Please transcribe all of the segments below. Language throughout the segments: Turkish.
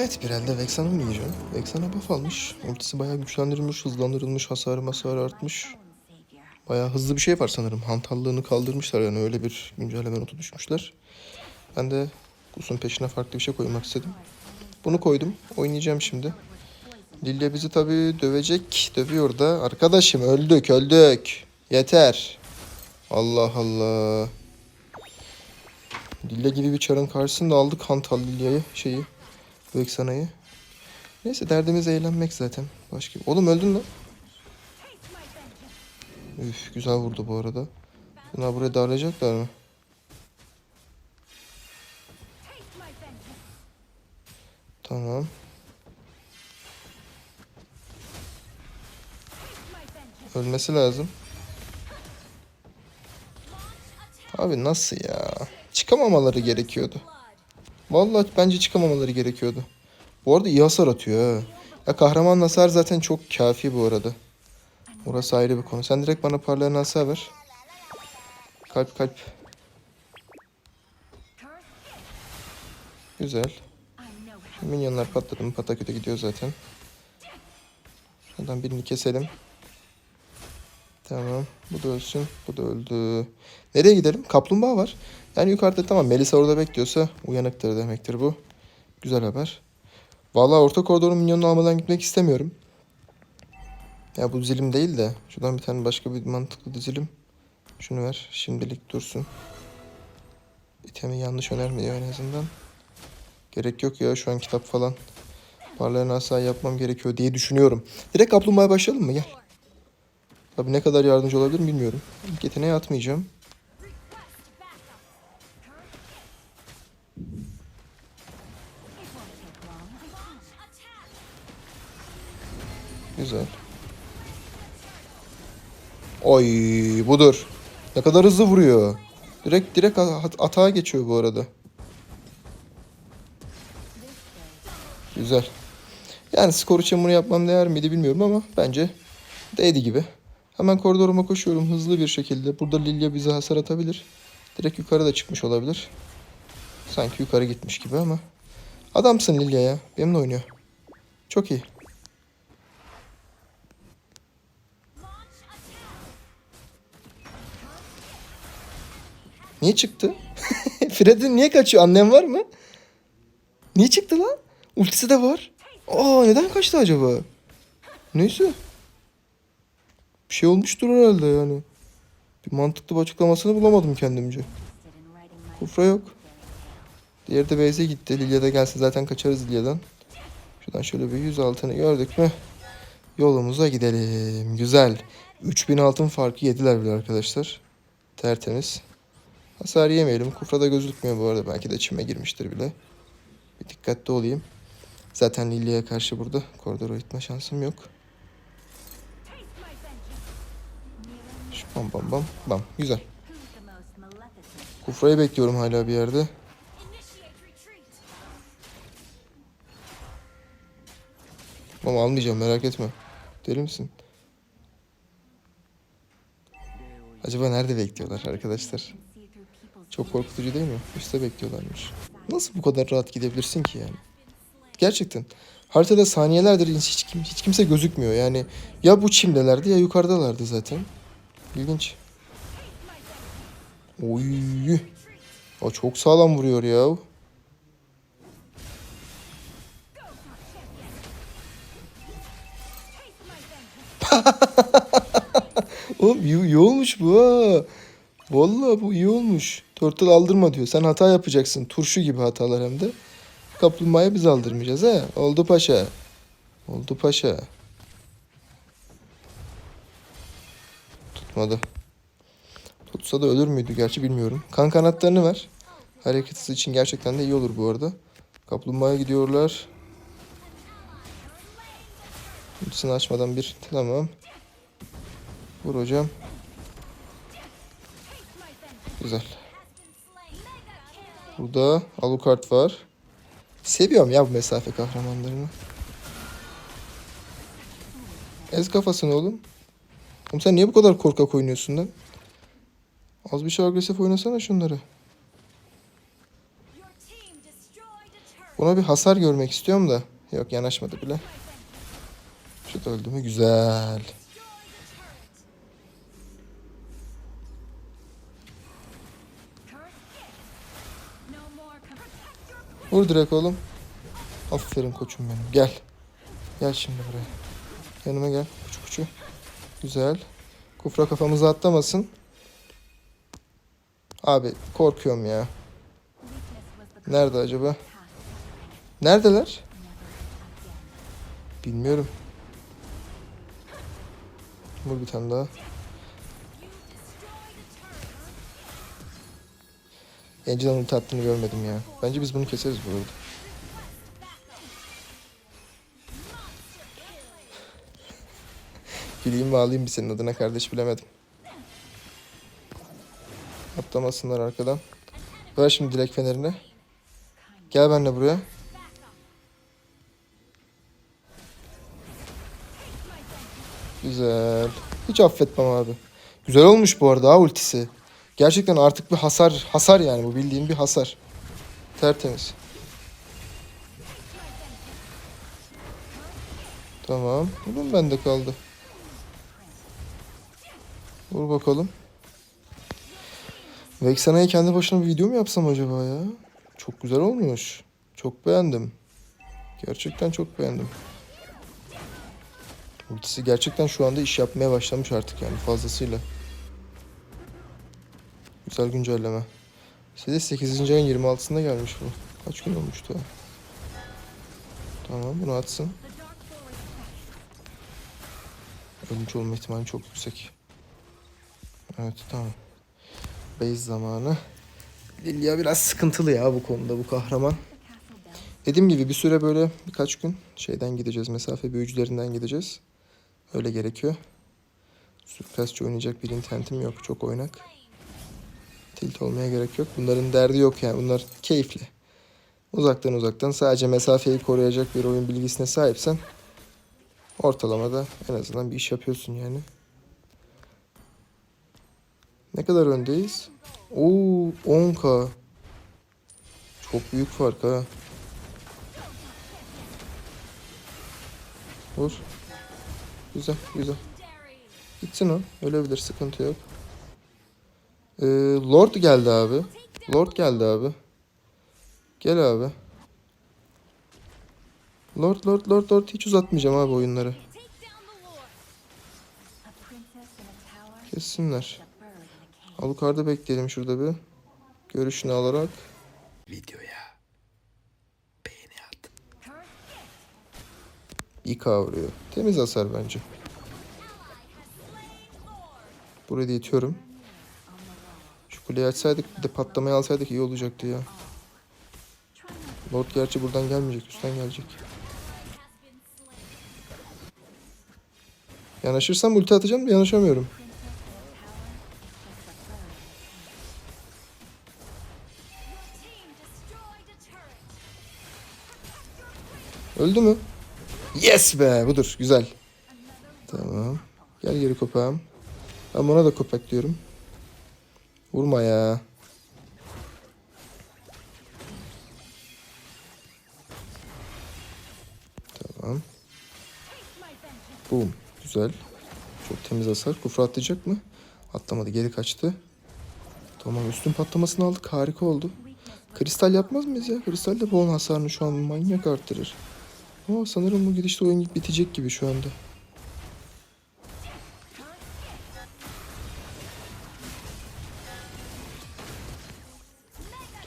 Evet bir elde Vexen oynayacağım. Vexen'a buff almış. Ultisi bayağı güçlendirilmiş, hızlandırılmış, hasarı masarı artmış. Bayağı hızlı bir şey var sanırım. Hantallığını kaldırmışlar yani öyle bir güncelleme notu düşmüşler. Ben de Gus'un peşine farklı bir şey koymak istedim. Bunu koydum. Oynayacağım şimdi. Lilia bizi tabii dövecek. Dövüyor da. Arkadaşım öldük öldük. Yeter. Allah Allah. Lilia gibi bir çarın karşısında aldık Hantal Lilia'yı şeyi. Vexana'yı. Neyse derdimiz eğlenmek zaten. Başka. Oğlum öldün lan. Üf güzel vurdu bu arada. Bunlar buraya darlayacaklar mı? Tamam. Ölmesi lazım. Abi nasıl ya? Çıkamamaları gerekiyordu. Vallahi bence çıkamamaları gerekiyordu. Bu arada iyi hasar atıyor ha. Ya kahraman hasar zaten çok kafi bu arada. Orası ayrı bir konu. Sen direkt bana parlayan hasar ver. Kalp kalp. Güzel. Minyonlar patladı mı pataküte gidiyor zaten. Şuradan birini keselim. Tamam. Bu da ölsün. Bu da öldü. Nereye gidelim? Kaplumbağa var. Yani yukarıda tamam Melisa orada bekliyorsa uyanıktır demektir bu. Güzel haber. Vallahi orta koridorun minyonunu almadan gitmek istemiyorum. Ya bu dizilim değil de şuradan bir tane başka bir mantıklı dizilim. Şunu ver. Şimdilik dursun. İtemi yanlış önermiyor en azından. Gerek yok ya şu an kitap falan. Parlayan asa yapmam gerekiyor diye düşünüyorum. Direkt kaplumbağaya başlayalım mı? Gel. Tabii ne kadar yardımcı olabilirim bilmiyorum. İlk yeteneğe atmayacağım. Güzel. Oy budur. Ne kadar hızlı vuruyor. Direkt direkt at- atağa geçiyor bu arada. Güzel. Yani skor için bunu yapmam değer miydi bilmiyorum ama bence değdi gibi. Hemen koridoruma koşuyorum hızlı bir şekilde. Burada Lilia bize hasar atabilir. Direkt yukarı da çıkmış olabilir. Sanki yukarı gitmiş gibi ama. Adamsın Lilia ya. Benimle oynuyor. Çok iyi. Niye çıktı? Fred'in niye kaçıyor? Annem var mı? Niye çıktı lan? Ultisi de var. Aa neden kaçtı acaba? Neyse. Bir şey olmuştur herhalde yani. Bir mantıklı bir açıklamasını bulamadım kendimce. Kufra yok. Diğeri de Beyze gitti. Lilia da gelse zaten kaçarız Lilia'dan. Şuradan şöyle bir 100 altını gördük mü? Yolumuza gidelim. Güzel. 3000 altın farkı yediler bile arkadaşlar. Tertemiz. Hasar yemeyelim. Kufra da gözükmüyor bu arada. Belki de içime girmiştir bile. Bir dikkatli olayım. Zaten Lilia'ya karşı burada koridora gitme şansım yok. Şu bam bam bam bam. Güzel. Kufra'yı bekliyorum hala bir yerde. Ama almayacağım merak etme. Deli misin? Acaba nerede bekliyorlar arkadaşlar? Çok korkutucu değil mi? Üste bekliyorlarmış. Nasıl bu kadar rahat gidebilirsin ki yani? Gerçekten. Haritada saniyelerdir hiç, kim, hiç kimse gözükmüyor. Yani ya bu çimdelerdi ya yukarıdalardı zaten. İlginç. Oy. O çok sağlam vuruyor ya. Oğlum iyi, iyi olmuş bu ha. Vallahi bu iyi olmuş. Turtle aldırma diyor. Sen hata yapacaksın. Turşu gibi hatalar hem de. Kaplumbağaya biz aldırmayacağız ha. Oldu paşa. Oldu paşa. Tutmadı. Tutsa da ölür müydü gerçi bilmiyorum. Kan kanatlarını ver. Hareket hızı için gerçekten de iyi olur bu arada. Kaplumbağaya gidiyorlar. Ultisini açmadan bir. Tamam. Vur hocam. Güzel. Burada Alucard var. Seviyorum ya bu mesafe kahramanlarını. Ez kafasını oğlum. Oğlum sen niye bu kadar korkak oynuyorsun lan? Az bir şey agresif oynasana şunları. Buna bir hasar görmek istiyorum da. Yok yanaşmadı bile. Şu da öldü mü? Güzel. Vur direkt oğlum. Aferin koçum benim. Gel. Gel şimdi buraya. Yanıma gel. Kuçu kuçu. Güzel. Kufra kafamıza atlamasın. Abi korkuyorum ya. Nerede acaba? Neredeler? Bilmiyorum. Vur bir tane daha. Angela'nın ulti attığını görmedim ya. Bence biz bunu keseriz bu arada. Güleyim mi ağlayayım bir senin adına kardeş bilemedim. Atlamasınlar arkadan. Ver şimdi dilek fenerini. Gel benimle buraya. Güzel. Hiç affetmem abi. Güzel olmuş bu arada ha ultisi. Gerçekten artık bir hasar hasar yani bu bildiğin bir hasar. Tertemiz. Tamam. Bunun bende kaldı. Vur bakalım. Vexana'ya kendi başına bir video mu yapsam acaba ya? Çok güzel olmuş. Çok beğendim. Gerçekten çok beğendim. Ultisi gerçekten şu anda iş yapmaya başlamış artık yani fazlasıyla. Güzel güncelleme. Size 8. ayın 26'sında gelmiş bu. Kaç gün olmuştu? Tamam bunu atsın. Ölmüş olma ihtimali çok yüksek. Evet tamam. Base zamanı. Lilia biraz sıkıntılı ya bu konuda bu kahraman. Dediğim gibi bir süre böyle birkaç gün şeyden gideceğiz. Mesafe büyücülerinden gideceğiz. Öyle gerekiyor. Suikastçı oynayacak bir internetim yok. Çok oynak. Tilt olmaya gerek yok. Bunların derdi yok yani. Bunlar keyifli. Uzaktan uzaktan sadece mesafeyi koruyacak bir oyun bilgisine sahipsen ortalamada en azından bir iş yapıyorsun yani. Ne kadar öndeyiz? Oo 10k. Çok büyük fark ha. Vur. Güzel güzel. Gitsin o. Ölebilir sıkıntı yok. Ee, Lord geldi abi. Lord geldi abi. Gel abi. Lord Lord Lord Lord hiç uzatmayacağım abi oyunları. Kessinler. Alucard'ı bekleyelim şurada bir. Görüşünü alarak. Videoya beğeni at. İyi kavuruyor. Temiz hasar bence. Buraya da itiyorum. Kuleyi açsaydık bir de patlamayı alsaydık iyi olacaktı ya. Lord gerçi buradan gelmeyecek. Üstten gelecek. Yanaşırsam ulti atacağım da yanaşamıyorum. Öldü mü? Yes be budur güzel. Tamam. Gel geri kopağım. Ben buna da köpek diyorum. Vurma ya. Tamam. Boom. Güzel. Çok temiz hasar. Kufra atlayacak mı? Atlamadı. Geri kaçtı. Tamam üstün patlamasını aldık. Harika oldu. Kristal yapmaz mıyız ya? Kristal de bol hasarını şu an manyak arttırır. Ama sanırım bu gidişte oyun bitecek gibi şu anda.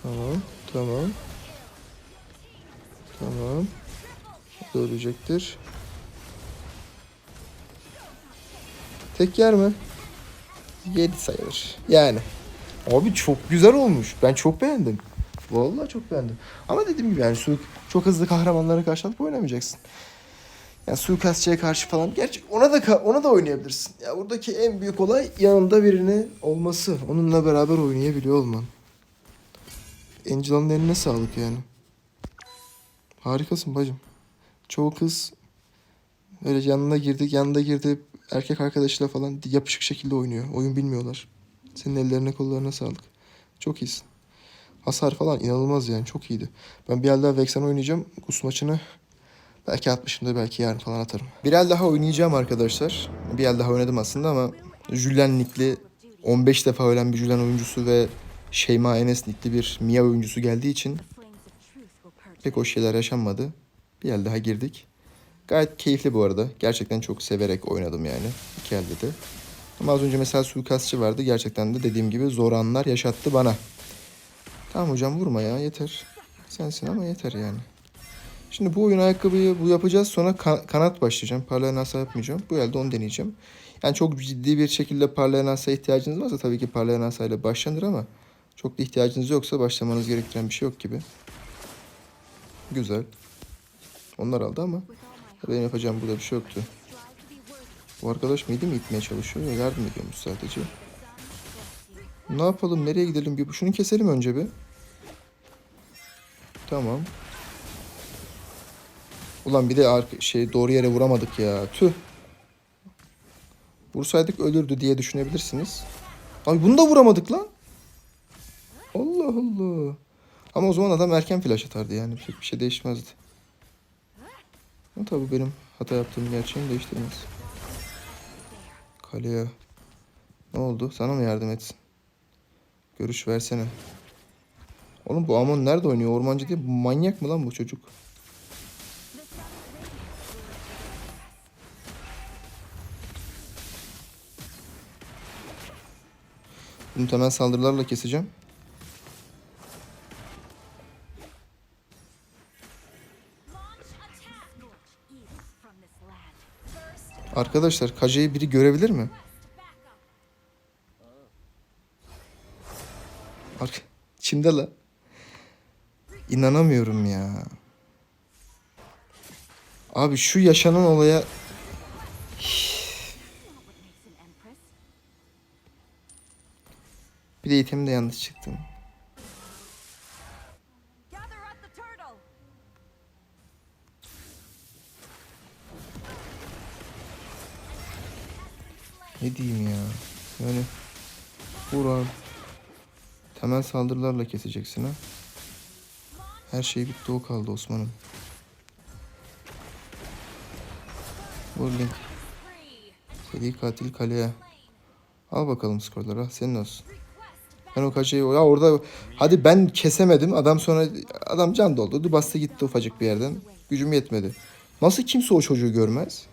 Tamam, tamam. Tamam. Ölecektir. Tek yer mi? 7 sayılır. Yani. Abi çok güzel olmuş. Ben çok beğendim. Vallahi çok beğendim. Ama dediğim gibi yani su çok hızlı kahramanlara karşı alıp oynamayacaksın. Yani suikastçıya karşı falan. Gerçi ona da ona da oynayabilirsin. Ya buradaki en büyük olay yanında birinin olması. Onunla beraber oynayabiliyor olman. Angela'nın eline sağlık yani. Harikasın bacım. Çoğu kız öyle yanına girdik, yanında girdi erkek arkadaşıyla falan yapışık şekilde oynuyor. Oyun bilmiyorlar. Senin ellerine kollarına sağlık. Çok iyisin. Hasar falan inanılmaz yani çok iyiydi. Ben bir el daha Vexen oynayacağım. Gus maçını belki 60'ımda belki yarın falan atarım. Bir el daha oynayacağım arkadaşlar. Bir el daha oynadım aslında ama Julian Nick'li 15 defa ölen bir Julian oyuncusu ve Şeyma Enes Nick'li bir Mia oyuncusu geldiği için pek hoş şeyler yaşanmadı. Bir el daha girdik. Gayet keyifli bu arada. Gerçekten çok severek oynadım yani. İki elde de. Ama az önce mesela suikastçı vardı. Gerçekten de dediğim gibi zor anlar yaşattı bana. Tamam hocam vurma ya yeter. Sensin ama yeter yani. Şimdi bu oyun ayakkabıyı bu yapacağız. Sonra ka- kanat başlayacağım. Parlayan asa yapmayacağım. Bu elde onu deneyeceğim. Yani çok ciddi bir şekilde parlayan asa ihtiyacınız varsa tabii ki parlayan asa ile başlanır ama çok da ihtiyacınız yoksa başlamanız gerektiren bir şey yok gibi. Güzel. Onlar aldı ama benim yapacağım burada bir şey yoktu. Bu arkadaş mıydı mı itmeye çalışıyor ya yardım ediyormuş sadece. Ne yapalım nereye gidelim bir şunu keselim önce bir. Tamam. Ulan bir de şey doğru yere vuramadık ya. Tüh. Vursaydık ölürdü diye düşünebilirsiniz. Ay bunu da vuramadık lan. Allah Allah. Ama o zaman adam erken flash atardı yani. Pek bir şey değişmezdi. Ama tabii benim hata yaptığım gerçeğini değiştirmez. Kaleye. Ne oldu? Sana mı yardım etsin? Görüş versene. Oğlum bu Amon nerede oynuyor? Ormancı diye manyak mı lan bu çocuk? Bunu temel saldırılarla keseceğim. Arkadaşlar Kaja'yı biri görebilir mi? Ark Çimde la. İnanamıyorum ya. Abi şu yaşanan olaya bir de itemde yanlış çıktım. Ne diyeyim ya? Yani vur. Temel saldırılarla keseceksin ha. Her şey bitti o kaldı Osman'ım. Vur Link. Seri katil kaleye. Al bakalım skorları. Senin olsun. Ben o kaçayı ya orada hadi ben kesemedim. Adam sonra adam can doldurdu. Bastı gitti ufacık bir yerden. Gücüm yetmedi. Nasıl kimse o çocuğu görmez?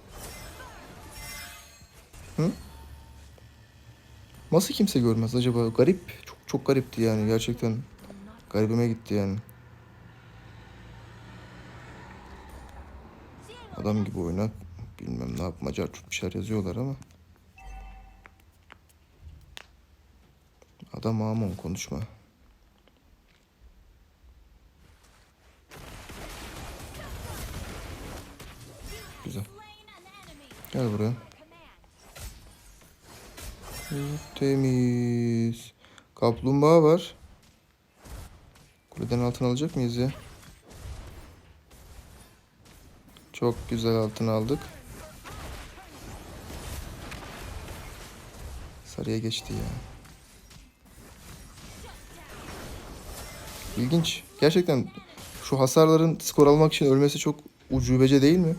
Hı? Nasıl kimse görmez acaba? Garip. Çok çok garipti yani gerçekten. Garibime gitti yani. Adam gibi oyna. Bilmem ne yapmaca bir şeyler yazıyorlar ama. Adam amon konuşma. Güzel. Gel buraya. Temiz. Kaplumbağa var. Kuleden altın alacak mıyız ya? Çok güzel altın aldık. Sarıya geçti ya. İlginç. Gerçekten şu hasarların skor almak için ölmesi çok ucubece değil mi?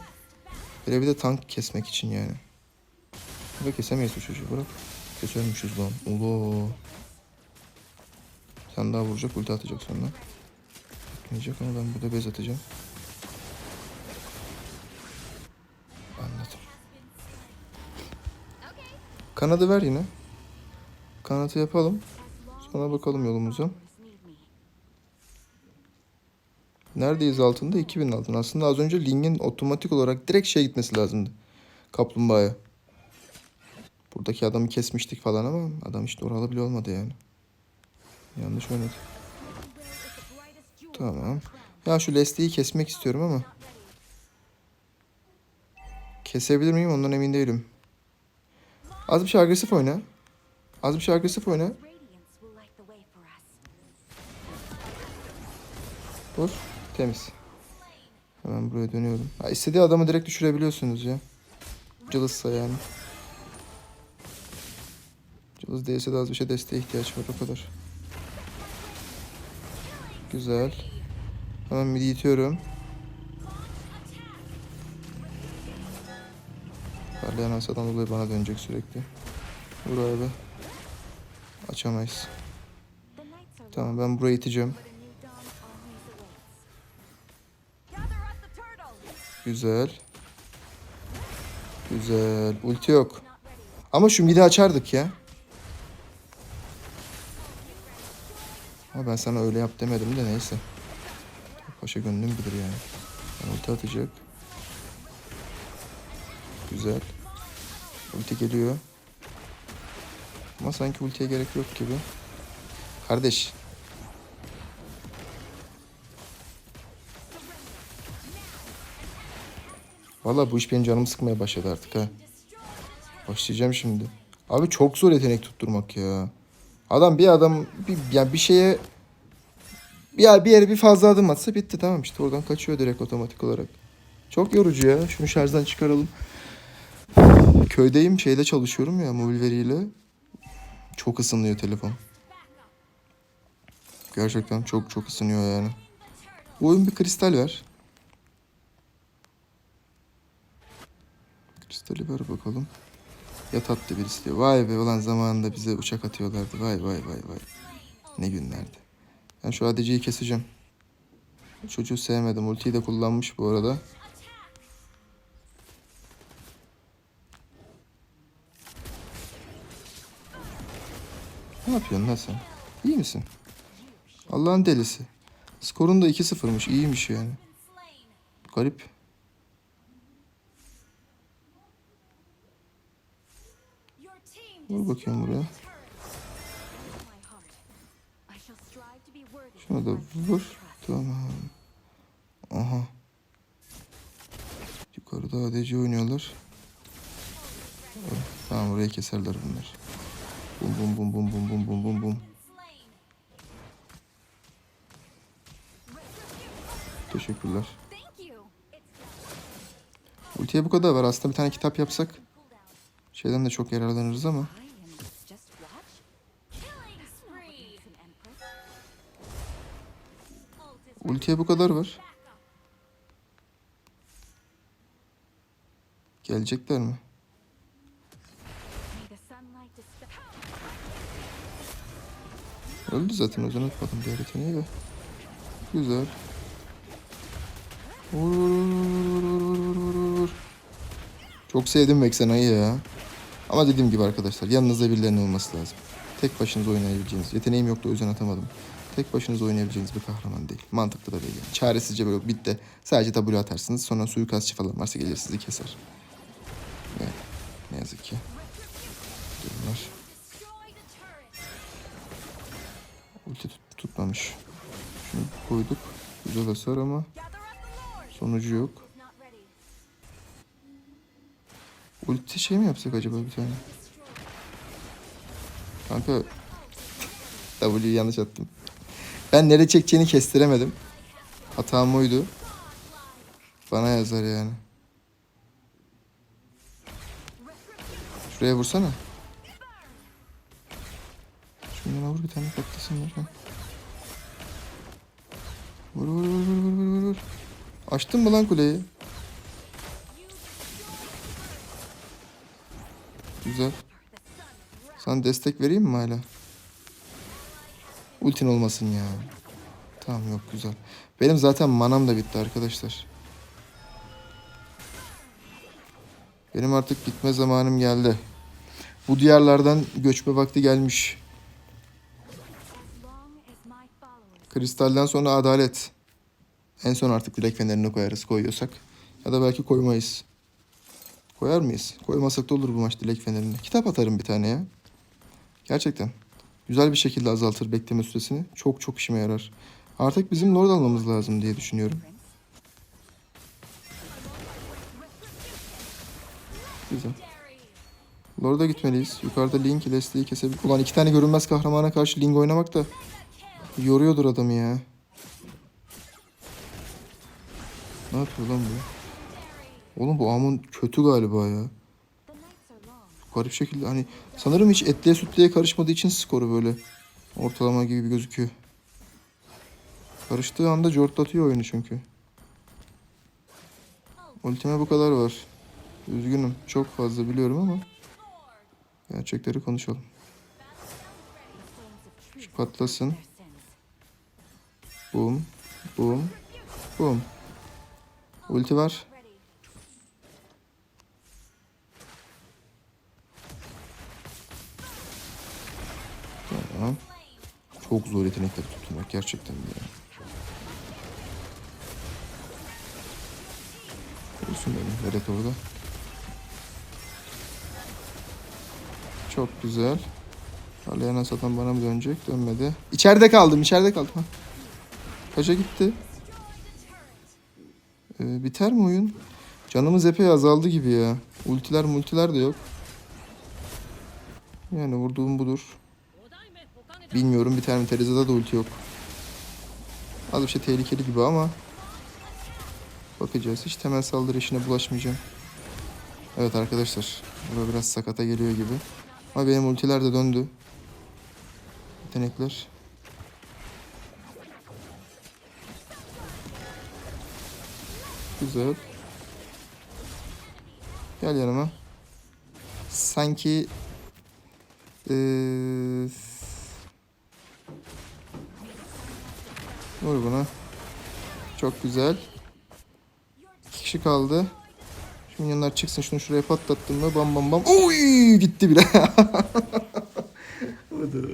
Hele bir de tank kesmek için yani. Ve kesemeyiz bu çocuğu bırak. Kesermişiz lan. Ulu. Sen daha vuracak ulti atacak sonra. Atmayacak ama ben burada bez atacağım. Anladım. Kanadı ver yine. Kanadı yapalım. Sonra bakalım yolumuza. Neredeyiz altında? 2000 altın. Aslında az önce Ling'in otomatik olarak direkt şey gitmesi lazımdı. Kaplumbağaya. Buradaki adamı kesmiştik falan ama adam işte oralı bile olmadı yani. Yanlış oynadı. Tamam. Ya şu Leslie'yi kesmek istiyorum ama. Kesebilir miyim ondan emin değilim. Az bir şey agresif oyna. Az bir şey agresif oyna. Vur. Temiz. Hemen buraya dönüyorum. Ha, istediği adamı direkt düşürebiliyorsunuz ya. Cılızsa yani. Cılız değilse de az bir şey desteğe ihtiyaç var o kadar. Güzel. Hemen midi itiyorum. Parlayan hasadan dolayı bana dönecek sürekli. Vur abi. Açamayız. Tamam ben burayı iteceğim. Güzel. Güzel. Ulti yok. Ama şu midi açardık ya. Ama ben sana öyle yap demedim de neyse. Paşa gönlüm bilir yani. Ben ulti atacak. Güzel. Ulti geliyor. Ama sanki ultiye gerek yok gibi. Kardeş. Vallahi bu iş benim canımı sıkmaya başladı artık ha. Başlayacağım şimdi. Abi çok zor yetenek tutturmak ya. Adam bir adam bir, yani bir şeye bir, bir yere bir fazla adım atsa bitti tamam işte oradan kaçıyor direkt otomatik olarak. Çok yorucu ya. Şunu şarjdan çıkaralım. Köydeyim şeyde çalışıyorum ya mobil veriyle. Çok ısınıyor telefon. Gerçekten çok çok ısınıyor yani. Bu oyun bir kristal ver. Kristali ver bakalım. Yat attı birisi diyor. Vay be ulan zamanında bize uçak atıyorlardı. Vay vay vay vay. Ne günlerdi. Ben şu ADC'yi keseceğim. Çocuğu sevmedim. Ultiyi de kullanmış bu arada. Ne yapıyorsun lan sen? İyi misin? Allah'ın delisi. Skorun da 2-0'mış. İyiymiş yani. Garip. Vur bakayım buraya. Şuna da vur. Tamam. Aha. Yukarıda ADC oynuyorlar. Tamam orayı keserler bunlar. Bum bum bum bum bum bum bum bum. Teşekkürler. Ultiye bu kadar var. Aslında bir tane kitap yapsak şeyden de çok yararlanırız ama. Ultiye bu kadar var. Gelecekler mi? Öldü zaten o atmadım diğer yeteneği de. Güzel. Vur vur vur vur vur vur vur vur. Çok sevdim Vexena'yı ya. Ama dediğim gibi arkadaşlar yanınızda birilerinin olması lazım. Tek başınıza oynayabileceğiniz. Yeteneğim yoktu o yüzden atamadım. Tek başınıza oynayabileceğiniz bir kahraman değil. Mantıklı da değil. Yani. Çaresizce böyle bitti. Sadece W atarsınız. Sonra suikastçı falan varsa gelir sizi keser. Yani, ne yazık ki. Durumlar. Ulti tut- tutmamış. Şunu koyduk. Güzel hasar ama sonucu yok. Ulti şey mi yapsak acaba bir tane? Kanka W'yu yanlış attım. Ben nereye çekeceğini kestiremedim. Hatam oydu. Bana yazar yani. Şuraya vursana. Şundan vur bir tane patlasın. Vur vur vur vur vur vur vur. Açtın mı lan kuleyi? Güzel. Sana destek vereyim mi hala? Ultin olmasın ya. Tamam yok güzel. Benim zaten manam da bitti arkadaşlar. Benim artık gitme zamanım geldi. Bu diyarlardan göçme vakti gelmiş. Kristalden sonra adalet. En son artık dilek fenerini koyarız koyuyorsak. Ya da belki koymayız. Koyar mıyız? Koymasak da olur bu maç dilek fenerini. Kitap atarım bir tane ya. Gerçekten. Güzel bir şekilde azaltır bekleme süresini. Çok çok işime yarar. Artık bizim lord almamız lazım diye düşünüyorum. Güzel. Lord'a gitmeliyiz. Yukarıda Link Leslie'yi kesebilir. Ulan iki tane görünmez kahramana karşı Link oynamak da yoruyordur adamı ya. Ne yapıyor lan bu? Oğlum bu Amon kötü galiba ya. Garip şekilde hani sanırım hiç etliye sütlüye karışmadığı için skoru böyle ortalama gibi gözüküyor. Karıştığı anda cortlatıyor oyunu çünkü. Ultime bu kadar var. Üzgünüm. Çok fazla biliyorum ama gerçekleri konuşalım. Şu patlasın. Boom. Boom. Boom. Ulti var. Tamam. Çok zor yetenekleri tutturmak gerçekten ya. Olsun benim. Veret orada. Çok güzel. Aleyana satan bana mı dönecek? Dönmedi. İçeride kaldım. içeride kaldım. Ha. Kaça gitti? Ee, biter mi oyun? Canımız epey azaldı gibi ya. Ultiler multiler de yok. Yani vurduğum budur. Bilmiyorum biter mi? Teriza'da da ulti yok. Az bir şey tehlikeli gibi ama bakacağız. Hiç temel saldırı işine bulaşmayacağım. Evet arkadaşlar. Burada biraz sakata geliyor gibi. Ama benim ultiler de döndü. Yetenekler. Güzel. Gel yanıma. Sanki ee, Vur buna. Çok güzel. İki kişi kaldı. Şu minyonlar çıksın şunu şuraya patlattım mı bam bam bam. Oy gitti bile. Budur.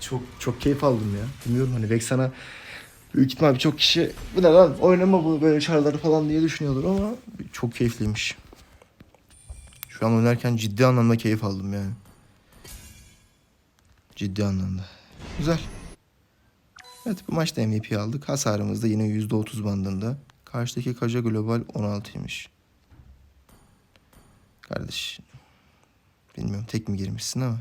Çok çok keyif aldım ya. Bilmiyorum hani Vexana büyük ihtimal birçok kişi bu ne lan oynama bu böyle çarları falan diye düşünüyordur ama çok keyifliymiş. Şu an oynarken ciddi anlamda keyif aldım yani. Ciddi anlamda. Güzel. Evet bu maçta MVP aldık. Hasarımız da yine %30 bandında. Karşıdaki Kaja Global 16'ymış. Kardeş. Bilmiyorum tek mi girmişsin ama.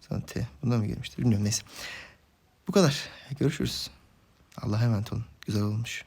Sana T. Bunda mı girmiştir bilmiyorum neyse. Bu kadar. Görüşürüz. Allah'a emanet olun. Güzel olmuş.